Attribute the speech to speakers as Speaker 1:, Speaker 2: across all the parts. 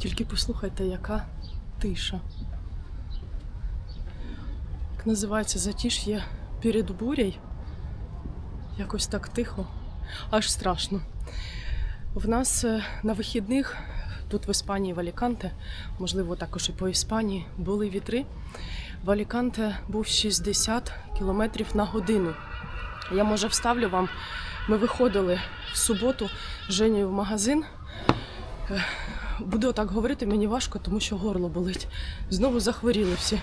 Speaker 1: Тільки послухайте, яка тиша. Як називається затиш'є перед бурею. Якось так тихо, аж страшно. В нас е, на вихідних, тут в Іспанії, в Аліканте, можливо, також і по Іспанії, були вітри. В Аліканте був 60 км на годину. Я може вставлю вам. Ми виходили в суботу з Женєю в магазин. Буду так говорити, мені важко, тому що горло болить. Знову захворіли всі.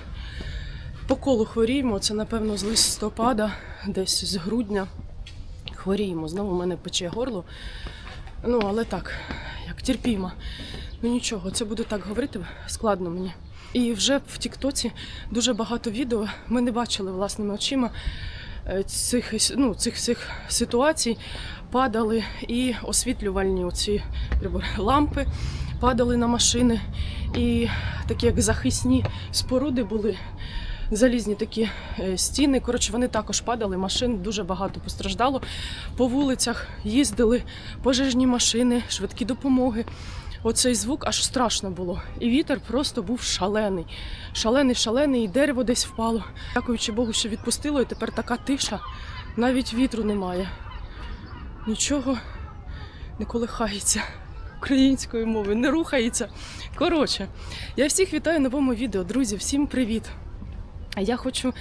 Speaker 1: По колу хворіємо. Це, напевно, з листопада, десь з грудня. Хворіємо. Знову в мене пече горло. Ну, але так, як терпімо. Ну нічого, це буду так говорити, складно мені. І вже в Тіктоці дуже багато відео ми не бачили власними очима е, цих, ну, цих всіх ситуацій. Падали і освітлювальні оці лампи падали на машини. І такі як захисні споруди були. Залізні такі е, стіни. Коротше, вони також падали. Машин дуже багато постраждало. По вулицях їздили пожежні машини, швидкі допомоги. Оцей звук аж страшно було. І вітер просто був шалений. Шалений, шалений, і дерево десь впало. Дякуючи Богу, що відпустило, і тепер така тиша, навіть вітру немає. Нічого не колихається української мови, не рухається. Коротше, я всіх вітаю новому відео. Друзі, всім привіт! Я хочу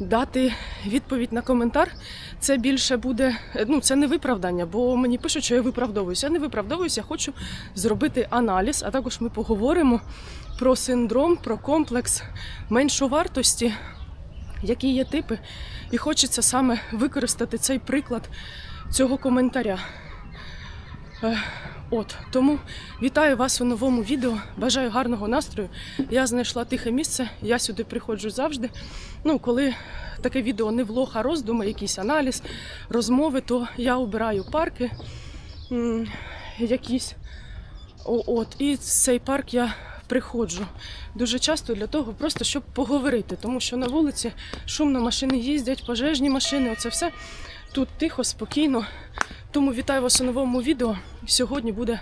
Speaker 1: дати відповідь на коментар. Це більше буде, ну це не виправдання, бо мені пишуть, що я виправдовуюся. Я не виправдовуюся, я хочу зробити аналіз, а також ми поговоримо про синдром, про комплекс меншовартості, які є типи. І хочеться саме використати цей приклад цього коментаря. От тому вітаю вас у новому відео. Бажаю гарного настрою. Я знайшла тихе місце. Я сюди приходжу завжди. Ну, коли таке відео не влог, а роздуми, якийсь аналіз, розмови, то я обираю парки якісь. От, і цей парк я приходжу дуже часто для того, просто щоб поговорити, тому що на вулиці шумно машини їздять, пожежні машини, оце все. Тут тихо, спокійно. Тому вітаю вас у новому відео. Сьогодні буде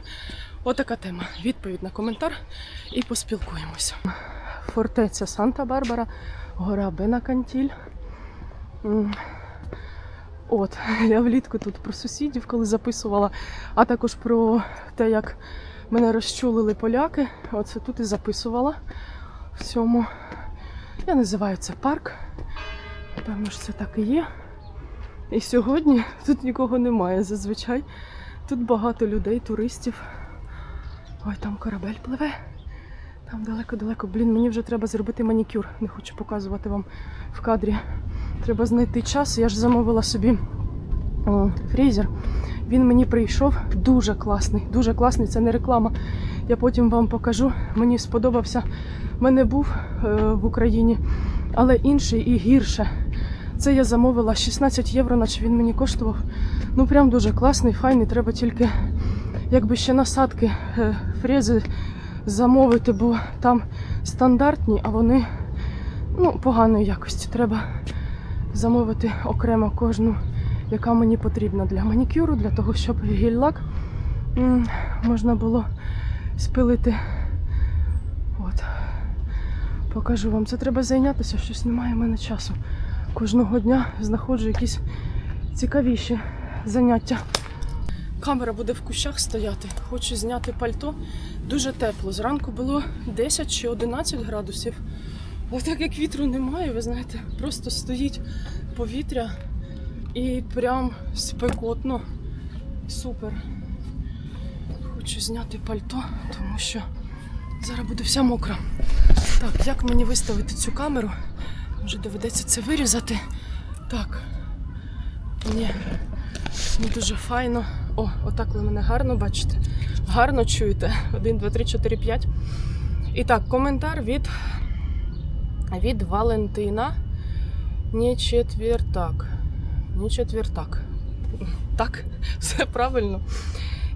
Speaker 1: отака тема. Відповідь на коментар і поспілкуємося. Фортеця Санта-Барбара, гора Бенакантіль. От, я влітку тут про сусідів, коли записувала, а також про те, як мене розчулили поляки. Оце тут і записувала в цьому. Я називаю це парк. Певно, що це так і є. І сьогодні тут нікого немає зазвичай. Тут багато людей, туристів. Ой, там корабель пливе. Там далеко-далеко. Блін, мені вже треба зробити манікюр. Не хочу показувати вам в кадрі. Треба знайти час. Я ж замовила собі о, фрезер. Він мені прийшов дуже класний, дуже класний. Це не реклама. Я потім вам покажу. Мені сподобався. У мене був е, в Україні, але інший і гірше. Це я замовила 16 євро, наче він мені коштував. Ну прям дуже класний, файний. Треба тільки якби ще насадки е, фрези замовити, бо там стандартні, а вони ну, поганої якості. Треба замовити окремо кожну, яка мені потрібна для манікюру, для того, щоб гель-лак можна було спилити. От. Покажу вам. Це треба зайнятися, щось немає в мене часу. Кожного дня знаходжу якісь цікавіші заняття. Камера буде в кущах стояти. Хочу зняти пальто. Дуже тепло. Зранку було 10 чи 11 градусів. Але так як вітру немає, ви знаєте, просто стоїть повітря і прям спекотно. Супер. Хочу зняти пальто, тому що зараз буде вся мокра. Так, як мені виставити цю камеру? Може доведеться це вирізати. Так. Ні, не дуже файно. О, отак ви мене гарно бачите. Гарно чуєте. 1, 2, 3, 4, 5. І так, коментар від, від Валентина. Не четвертак. Не четвертак. Так, все правильно.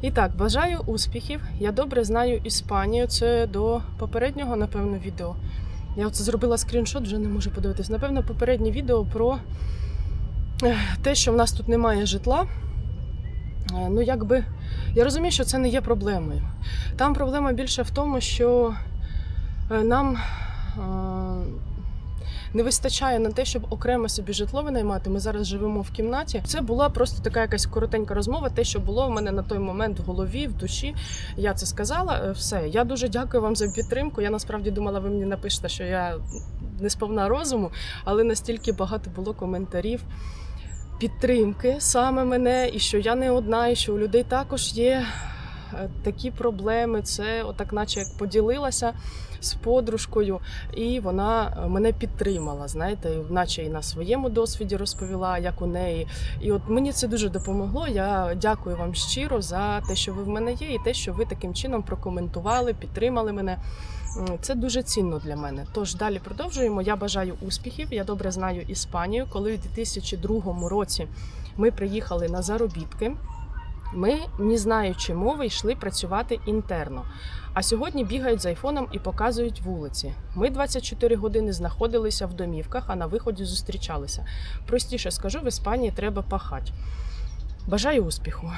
Speaker 1: І так, бажаю успіхів. Я добре знаю Іспанію. Це до попереднього, напевно, відео. Я оце зробила скріншот, вже не можу подивитись. Напевно, попереднє відео про е, те, що в нас тут немає житла. Е, Ну, якби Я розумію, що це не є проблемою. Там проблема більше в тому, що е, нам не вистачає на те, щоб окремо собі житло винаймати. Ми зараз живемо в кімнаті. Це була просто така якась коротенька розмова. Те, що було в мене на той момент в голові, в душі. Я це сказала. Е, Все, я дуже дякую вам за підтримку. Я насправді думала, ви мені напишете, що я не сповна розуму, але настільки багато було коментарів. Підтримки саме мене, і що я не одна, і що у людей також є такі проблеми. Це отак, наче як поділилася з подружкою, і вона е, мене підтримала. Знаєте, наче і на своєму досвіді розповіла, як у неї. І от мені це дуже допомогло. Я дякую вам щиро за те, що ви в мене є, і те, що ви таким чином прокоментували, підтримали мене. Це дуже цінно для мене. Тож далі продовжуємо. Я бажаю успіхів. Я добре знаю Іспанію. Коли у 2002 році ми приїхали на заробітки. Ми, не знаючи мови, йшли працювати інтерно. А сьогодні бігають з айфоном і показують вулиці. Ми 24 години знаходилися в домівках, а на виході зустрічалися. Простіше скажу, в Іспанії треба пахати. Бажаю успіху.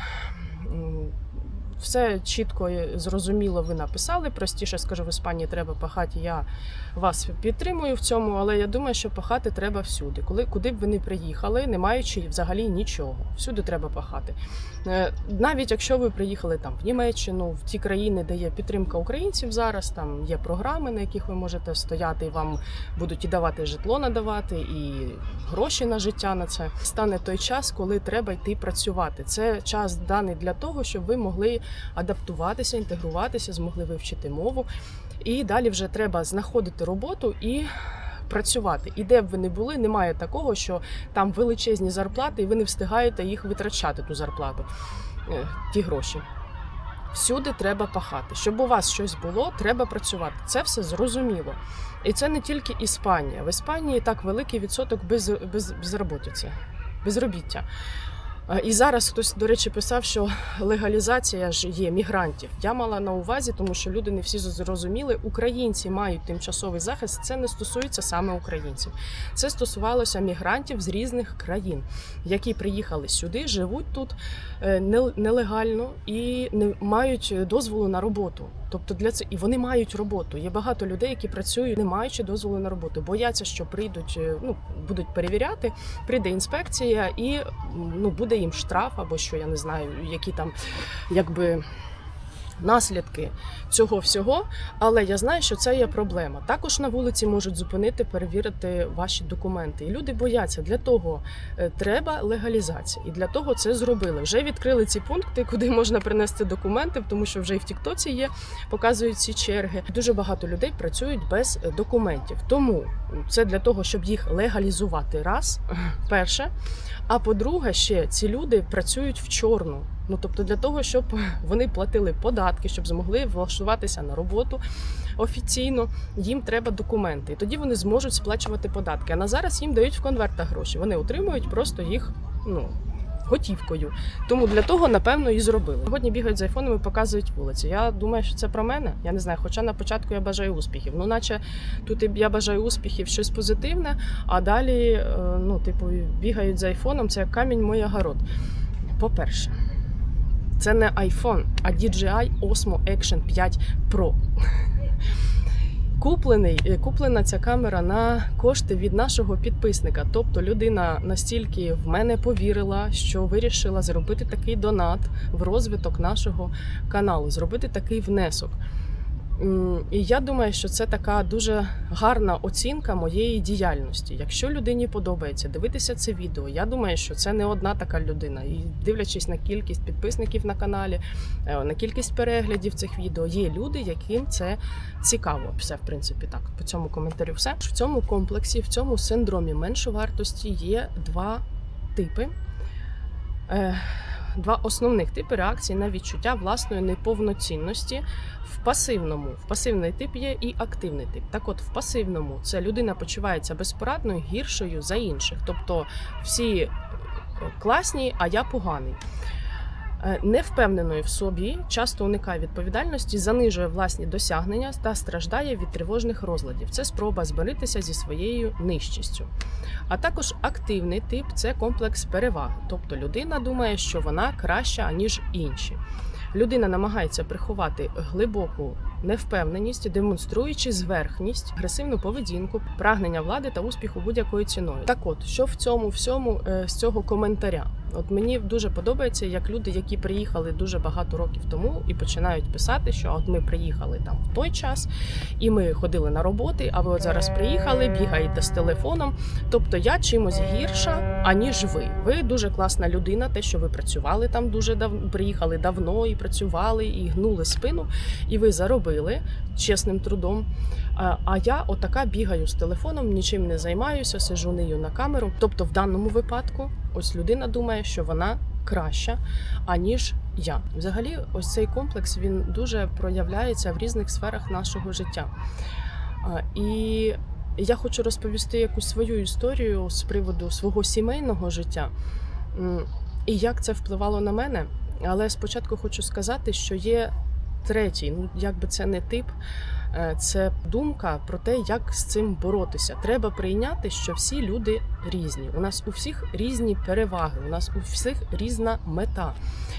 Speaker 1: Все чітко і зрозуміло ви написали. Простіше скажу, в Іспанії треба пахати. Я вас підтримую в цьому, але я думаю, що пахати треба всюди. Коли куди б ви не приїхали, не маючи взагалі нічого. Всюди треба пахати. Е, Навіть якщо ви приїхали там в Німеччину, в ті країни, де є підтримка українців зараз, там є програми, на яких ви можете стояти, і вам будуть і давати житло надавати, і гроші на життя на це. Стане той час, коли треба йти працювати. Це час даний для того, щоб ви могли адаптуватися, інтегруватися, змогли вивчити мову. І далі вже треба знаходити роботу і. Працювати і де б ви не були, немає такого, що там величезні зарплати, і ви не встигаєте їх витрачати ту зарплату, е, ті гроші. Всюди треба пахати. Щоб у вас щось було, треба працювати. Це все зрозуміло. І це не тільки Іспанія. В Іспанії так великий відсоток без, без, безробітиці, безробіття. І зараз хтось, до речі, писав, що легалізація ж є мігрантів. Я мала на увазі, тому що люди не всі зрозуміли. Українці мають тимчасовий захист. Це не стосується саме українців. Це стосувалося мігрантів з різних країн, які приїхали сюди, живуть тут е, нелегально і не мають дозволу на роботу. Тобто для це і вони мають роботу. Є багато людей, які працюють, не маючи дозволу на роботу, бояться, що прийдуть, е, ну будуть перевіряти, прийде інспекція і ну буде їм штраф або що я не знаю, які там якби. Наслідки цього всього, але я знаю, що це є проблема. Також на вулиці можуть зупинити, перевірити ваші документи. І люди бояться. Для того е, треба легалізація, і для того це зробили. Вже відкрили ці пункти, куди можна принести документи, тому що вже і в Тіктоці є, показують ці черги. Дуже багато людей працюють без е, документів. Тому це для того, щоб їх легалізувати. Раз перше. А по-друге, ще ці люди працюють в чорну. Ну тобто для того, щоб вони платили податки, щоб змогли влаштуватися на роботу офіційно, їм треба документи. І тоді вони зможуть сплачувати податки. А на зараз їм дають в конвертах гроші. Вони отримують просто їх ну, готівкою. Тому для того, напевно, і зробили. Сьогодні бігають з і показують вулиці. Я думаю, що це про мене. Я не знаю, хоча на початку я бажаю успіхів. Ну, наче тут я бажаю успіхів щось позитивне, а далі, е, ну, типу, бігають з айфоном, це як камінь мой огород. По-перше, це не iPhone, а DJI Osmo Action 5 Pro. Куплений, е, куплена ця камера на кошти від нашого підписника. Тобто людина настільки в мене повірила, що вирішила зробити такий донат в розвиток нашого каналу, зробити такий внесок. І я думаю, що це така дуже гарна оцінка моєї діяльності. Якщо людині подобається дивитися це відео, я думаю, що це не одна така людина. І дивлячись на кількість підписників на каналі, е, на кількість переглядів цих відео, є люди, яким це цікаво. Все, в принципі, так. По цьому коментарю все. В цьому комплексі, в цьому синдромі меншовартості є два типи. Два основних типи реакцій на відчуття власної неповноцінності в пасивному. В пасивний тип є і активний тип. Так от, в пасивному це людина почувається безпорадною, гіршою за інших. Тобто всі е, класні, а я поганий. Е, Невпевненою в собі часто уникає відповідальності, занижує власні досягнення та страждає від тривожних розладів. Це спроба змиритися зі своєю нижчістю. А також активний тип це комплекс переваги, тобто людина думає, що вона краща ніж інші. Людина намагається приховати глибоку невпевненість, демонструючи зверхність, агресивну поведінку, прагнення влади та успіху будь-якою ціною. Так, от що в цьому всьому е, з цього коментаря? От мені дуже подобається, як люди, які приїхали дуже багато років тому і починають писати, що от ми приїхали там в той час, і ми ходили на роботи. А ви от зараз приїхали, бігаєте з телефоном. Тобто я чимось гірша, аніж ви. Ви дуже класна людина. Те, що ви працювали там дуже давно, приїхали давно і працювали, і гнули спину, і ви заробили чесним трудом. А я отака бігаю з телефоном, нічим не займаюся, сижу нею на камеру. Тобто, в даному випадку, ось людина думає, що вона краща, аніж я. Взагалі, ось цей комплекс він дуже проявляється в різних сферах нашого життя. І я хочу розповісти якусь свою історію з приводу свого сімейного життя і як це впливало на мене. Але спочатку хочу сказати, що є третій, ну як би це не тип, це думка про те, як з цим боротися. Треба прийняти, що всі люди різні. У нас у всіх різні переваги, у нас у всіх різна мета.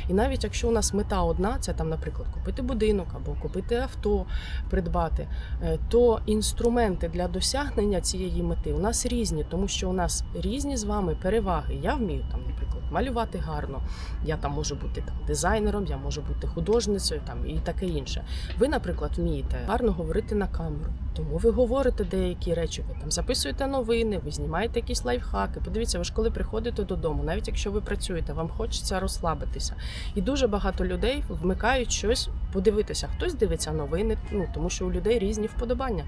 Speaker 1: І навіть якщо у нас мета одна, це там, наприклад, купити будинок або купити авто, придбати, е, то інструменти для досягнення цієї мети у нас різні, тому що у нас різні з вами переваги. Я вмію там, наприклад, малювати гарно. Я там можу бути там дизайнером, я можу бути художницею там і таке інше. Ви, наприклад, вмієте гарно говорити на камеру, тому ви говорите деякі речі. Ви там записуєте новини, ви знімаєте якісь лайфхаки. Подивіться, ви ж коли приходите додому, навіть якщо ви працюєте, вам хочеться розслабитися. І дуже багато людей вмикають щось подивитися. Хтось дивиться новини, ну тому що у людей різні вподобання.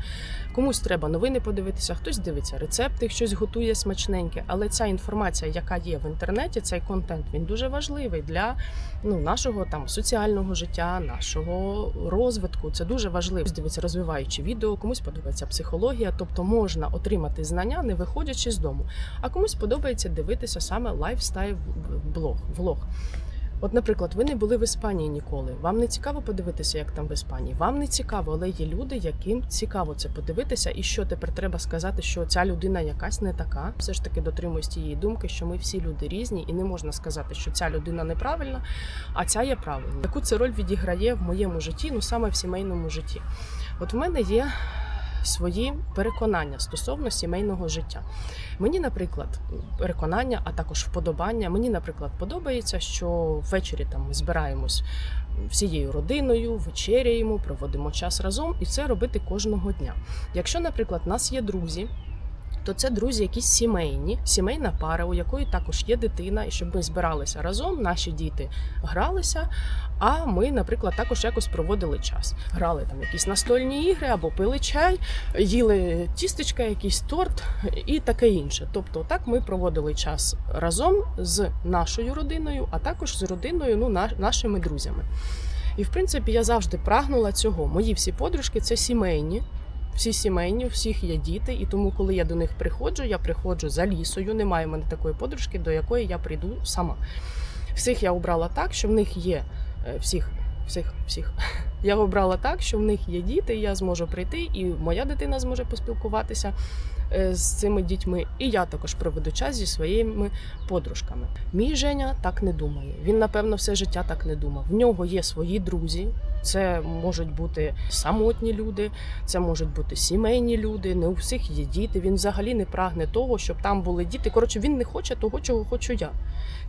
Speaker 1: Комусь треба новини подивитися, хтось дивиться рецепти, щось готує смачненьке. Але ця інформація, яка є в інтернеті, цей контент, він дуже важливий для ну, нашого там соціального життя, нашого розвитку. Це дуже важливо. Дивиться розвиваючи відео, комусь подобається психологія, тобто можна отримати знання, не виходячи з дому. А комусь подобається дивитися саме лайфстайл блог влог. От, наприклад, ви не були в Іспанії ніколи. Вам не цікаво подивитися, як там в Іспанії. Вам не цікаво, але є люди, яким цікаво це подивитися. І що тепер треба сказати, що ця людина якась не така. Все ж таки дотримуюсь тієї думки, що ми всі люди різні, і не можна сказати, що ця людина неправильна, а ця є правильна. Яку це роль відіграє в моєму житті, ну саме в сімейному житті. От в мене є свої переконання стосовно сімейного життя. Мені, наприклад, переконання, а також вподобання. Мені, наприклад, подобається, що ввечері там ми збираємось всією родиною, вечеряємо, проводимо час разом, і це робити кожного дня. Якщо, наприклад, нас є друзі. То це друзі, якісь сімейні, сімейна пара, у якої також є дитина, і щоб ми збиралися разом, наші діти гралися. А ми, наприклад, також якось проводили час. Грали там якісь настольні ігри або пили чай, їли тістечка, якийсь торт і таке інше. Тобто, так ми проводили час разом з нашою родиною, а також з родиною, ну на- нашими друзями. І в принципі я завжди прагнула цього. Мої всі подружки це сімейні. Всі сімейні, у всіх є діти, і тому, коли я до них приходжу, я приходжу за лісою. Немає в мене такої подружки, до якої я прийду сама. Всіх я обрала так, що в них є е, всіх, всіх, всіх. Я обрала так, що в них є діти, і я зможу прийти, і моя дитина зможе поспілкуватися е, з цими дітьми. І я також проведу час зі своїми подружками. Мій Женя так не думає. Він, напевно, все життя так не думав. В нього є свої друзі. Це можуть бути самотні люди, це можуть бути сімейні люди. Не у всіх є діти. Він взагалі не прагне того, щоб там були діти. Коротше, він не хоче того, чого хочу я.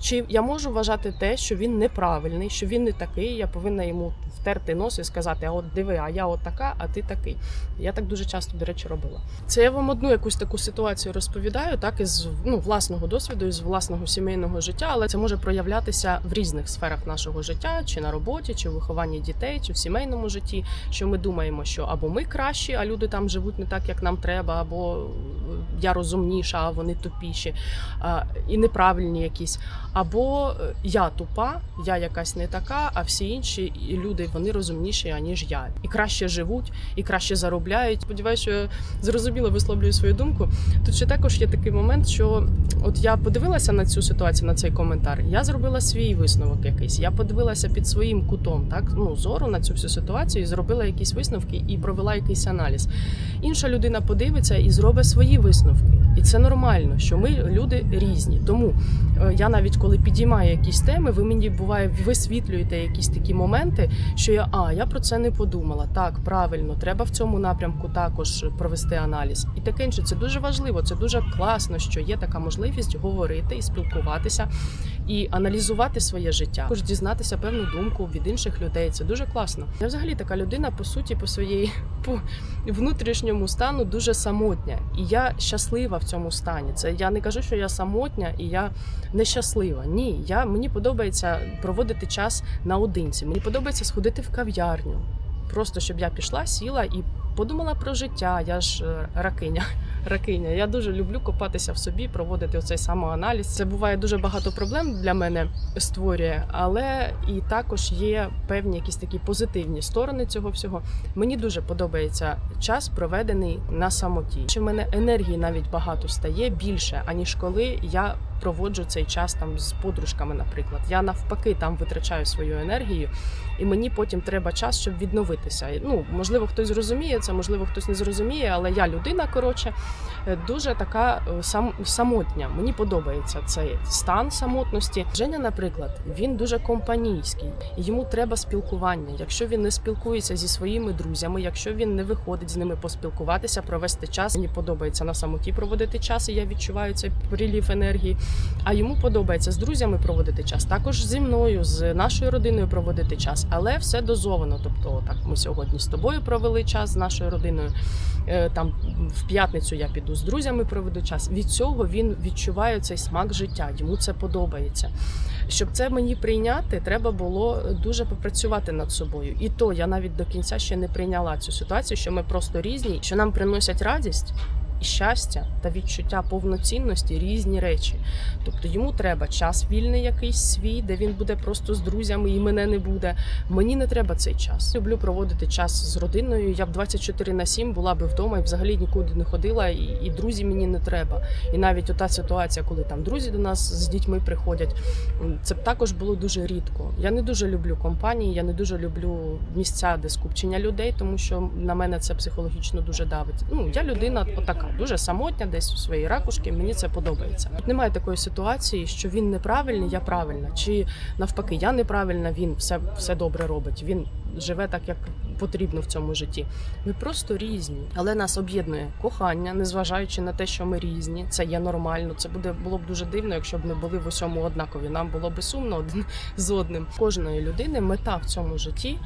Speaker 1: Чи я можу вважати те, що він неправильний, що він не такий? Я повинна йому втерти нос і сказати: а от диви, а я от така, а ти такий. Я так дуже часто, до речі, робила. Це я вам одну якусь таку ситуацію розповідаю, так із ну, власного досвіду, із власного сімейного життя, але це може проявлятися в різних сферах нашого життя, чи на роботі, чи в вихованні дітей, чи в сімейному житті. Що ми думаємо, що або ми кращі, а люди там живуть не так, як нам треба, або я розумніша, а вони тупіші, і неправильні якісь. Або е, я тупа, я якась не така, а всі інші люди вони розумніші. аніж я, і краще живуть, і краще заробляють. Сподіваюся, що я зрозуміло висловлюю свою думку. Тут ще також є такий момент, що от я подивилася на цю ситуацію, на цей коментар. Я зробила свій висновок якийсь. Я подивилася під своїм кутом, так ну зору на цю всю ситуацію, зробила якісь висновки і провела якийсь аналіз. Інша людина подивиться і зробить свої висновки. І це нормально, що ми люди різні. Тому е, я навіть коли підіймаю якісь теми, ви мені буває висвітлюєте якісь такі моменти, що я а я про це не подумала. Так, правильно, треба в цьому напрямку також провести аналіз. І таке інше. Це дуже важливо. Це дуже класно, що є така можливість говорити і спілкуватися і аналізувати своє життя. Також дізнатися певну думку від інших людей. Це дуже класно. Я взагалі така людина, по суті, по своїй по внутрішньому стану дуже самотня, і я щаслива в цьому стані. Це я не кажу, що я самотня і я нещаслива. Ні, я мені подобається проводити час наодинці. Мені подобається сходити в кав'ярню. Просто щоб я пішла, сіла і подумала про життя. Я ж е, ракиня. Ракиня. Я дуже люблю копатися в собі, проводити оцей самоаналіз. Це буває дуже багато проблем для мене створює, але і також є певні якісь такі позитивні сторони цього всього. Мені дуже подобається час, проведений на самоті. Чи в мене енергії навіть багато стає більше, аніж коли я проводжу цей час там з подружками, наприклад. Я навпаки там витрачаю свою енергію, і мені потім треба час, щоб відновитися. Ну можливо, хтось зрозуміє це, можливо, хтось не зрозуміє, але я людина коротше е, дуже така е, сам самотня. Мені подобається цей стан самотності. Женя, наприклад, він дуже компанійський, і йому треба спілкування. Якщо він не спілкується зі своїми друзями, якщо він не виходить з ними поспілкуватися, провести час. Мені подобається на самоті проводити час, і я відчуваю цей прилів енергії. А йому подобається з друзями проводити час, також зі мною, з нашою родиною проводити час, але все дозовано. Тобто, так ми сьогодні з тобою провели час з нашою родиною. Е, Там в п'ятницю я піду з друзями, проведу час. Від цього він відчуває цей смак життя. Йому це подобається. Щоб це мені прийняти, треба було дуже попрацювати над собою. І то я навіть до кінця ще не прийняла цю ситуацію, що ми просто різні, що нам приносять радість. І щастя та відчуття повноцінності різні речі. Тобто йому треба час вільний якийсь свій, де він буде просто з друзями і мене не буде. Мені не треба цей час. Люблю проводити час з родиною. Я б 24 на 7 була би вдома і взагалі нікуди не ходила, і, і друзі мені не треба. І навіть ота ситуація, коли там друзі до нас з дітьми приходять, це б також було дуже рідко. Я не дуже люблю компанії, я не дуже люблю місця, де скупчення людей, тому що на мене це психологічно дуже давить. Ну я людина отака, дуже самотня, десь у своїй ракушки. Мені це подобається. От немає такої ситуації, що він неправильний, я правильна, чи навпаки, я неправильна, він все, все добре робить. Він живе так, як потрібно в цьому житті. Ми просто різні, але нас об'єднує кохання, незважаючи на те, що ми різні. Це є нормально. Це буде було б дуже дивно, якщо б ми були в усьому однакові. Нам було б сумно один з одним. Кожної людини мета в цьому житті.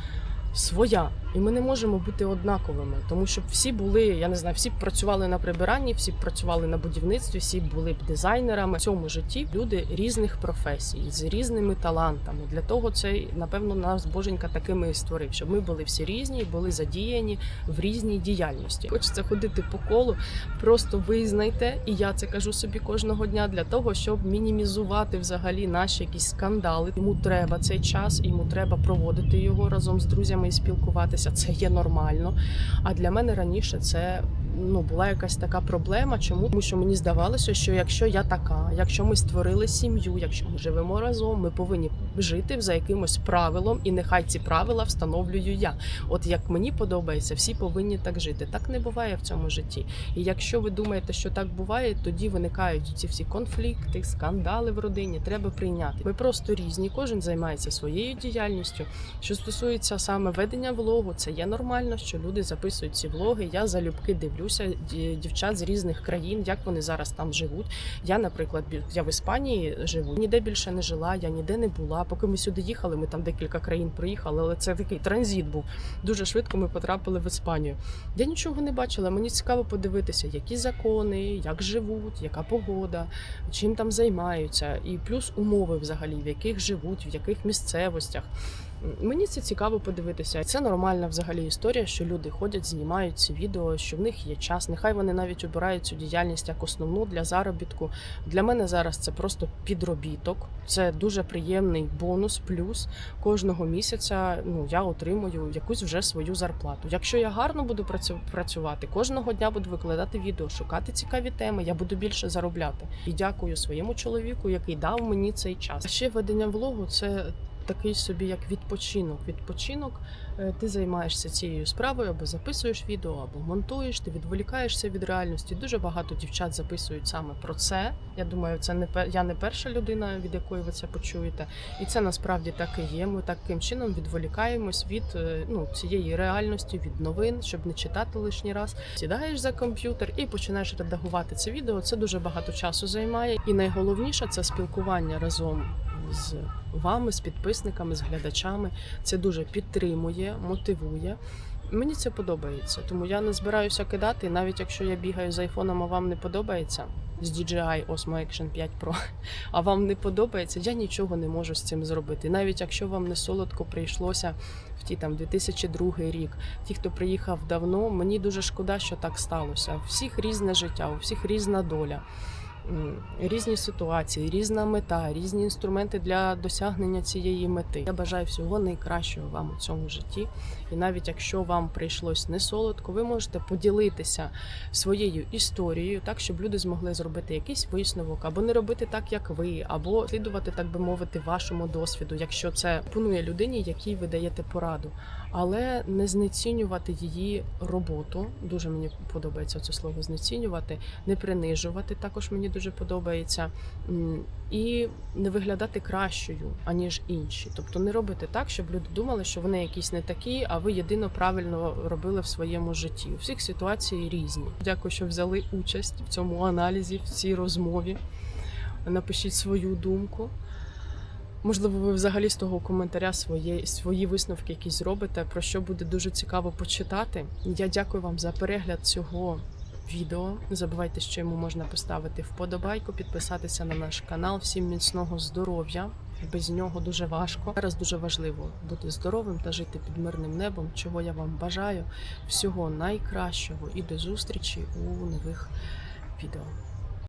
Speaker 1: Своя, і ми не можемо бути однаковими, тому що всі були, я не знаю, всі б працювали на прибиранні, всі б працювали на будівництві, всі б були б дизайнерами. В цьому житті люди різних професій з різними талантами. Для того це напевно нас боженька такими і створив, щоб ми були всі різні, були задіяні в різній діяльності. Хочеться ходити по колу, просто визнайте, і я це кажу собі кожного дня для того, щоб мінімізувати взагалі наші якісь скандали. Йому треба цей час, йому треба проводити його разом з друзями і спілкуватися. Це є нормально. А для мене раніше це ну була якась така проблема. Чому тому, що мені здавалося, що якщо я така, якщо ми створили сім'ю, якщо ми живемо разом, ми повинні жити за якимось правилом, і нехай ці правила встановлюю я. От як мені подобається, всі повинні так жити. Так не буває в цьому житті. І якщо ви думаєте, що так буває, тоді виникають ці всі конфлікти, скандали в родині. Треба прийняти. Ми просто різні, кожен займається своєю діяльністю. Що стосується саме ведення влогу, це є нормально, що люди записують ці влоги. Я залюбки дивлюся ді- дівчат з різних країн, як вони зараз там живуть. Я, наприклад, я в Іспанії живу, ніде більше не жила, я ніде не була. Поки ми сюди їхали, ми там декілька країн проїхали, але це такий транзит був. Дуже швидко ми потрапили в Іспанію. Я нічого не бачила. Мені цікаво подивитися, які закони, як живуть, яка погода, чим там займаються, і плюс умови взагалі, в яких живуть, в яких місцевостях. Мені це цікаво подивитися. Це нормальна взагалі історія, що люди ходять, знімають ці відео, що в них є час. Нехай вони навіть обирають цю діяльність як основну для заробітку. Для мене зараз це просто підробіток. Це дуже приємний бонус, плюс кожного місяця ну я отримую якусь вже свою зарплату. Якщо я гарно буду працю- працювати, кожного дня буду викладати відео, шукати цікаві теми, я буду більше заробляти. І дякую своєму чоловіку, який дав мені цей час. А ще ведення влогу це. Такий собі як відпочинок. Відпочинок, е, ти займаєшся цією справою, або записуєш відео, або монтуєш, ти відволікаєшся від реальності. Дуже багато дівчат записують саме про це. Я думаю, це не я не перша людина, від якої ви це почуєте. І це насправді так і є. Ми таким чином відволікаємось від е, ну, цієї реальності, від новин, щоб не читати лишній раз. Сідаєш за комп'ютер і починаєш редагувати це відео. Це дуже багато часу займає. І найголовніше це спілкування разом з вами, з підписниками, з глядачами. Це дуже підтримує, мотивує. Мені це подобається, тому я не збираюся кидати, навіть якщо я бігаю з айфоном, а вам не подобається з DJI Osmo Action 5 Pro, а вам не подобається, я нічого не можу з цим зробити. Навіть якщо вам не солодко прийшлося в ті там 2002 рік, ті, хто приїхав давно, мені дуже шкода, що так сталося. У всіх різне життя, у всіх різна доля. Різні ситуації, різна мета, різні інструменти для досягнення цієї мети. Я бажаю всього найкращого вам у цьому житті. І навіть якщо вам прийшлось не солодко, ви можете поділитися своєю історією, так щоб люди змогли зробити якийсь висновок, або не робити так, як ви, або слідувати, так би мовити, вашому досвіду, якщо це панує людині, якій ви даєте пораду, але не знецінювати її роботу. Дуже мені подобається це слово знецінювати, не принижувати. Також мені дуже подобається. І не виглядати кращою, аніж інші. Тобто не робити так, щоб люди думали, що вони якісь не такі, а ви єдино правильно робили в своєму житті. У всіх ситуації різні. Дякую, що взяли участь в цьому аналізі, в цій розмові. Напишіть свою думку. Можливо, ви взагалі з того коментаря свої, свої висновки якісь зробите, про що буде дуже цікаво почитати. Я дякую вам за перегляд цього відео. Не забувайте, що йому можна поставити вподобайку, підписатися на наш канал. Всім міцного здоров'я. Без нього дуже важко. Зараз дуже важливо бути здоровим та жити під мирним небом, чого я вам бажаю. Всього найкращого і до зустрічі у нових відео.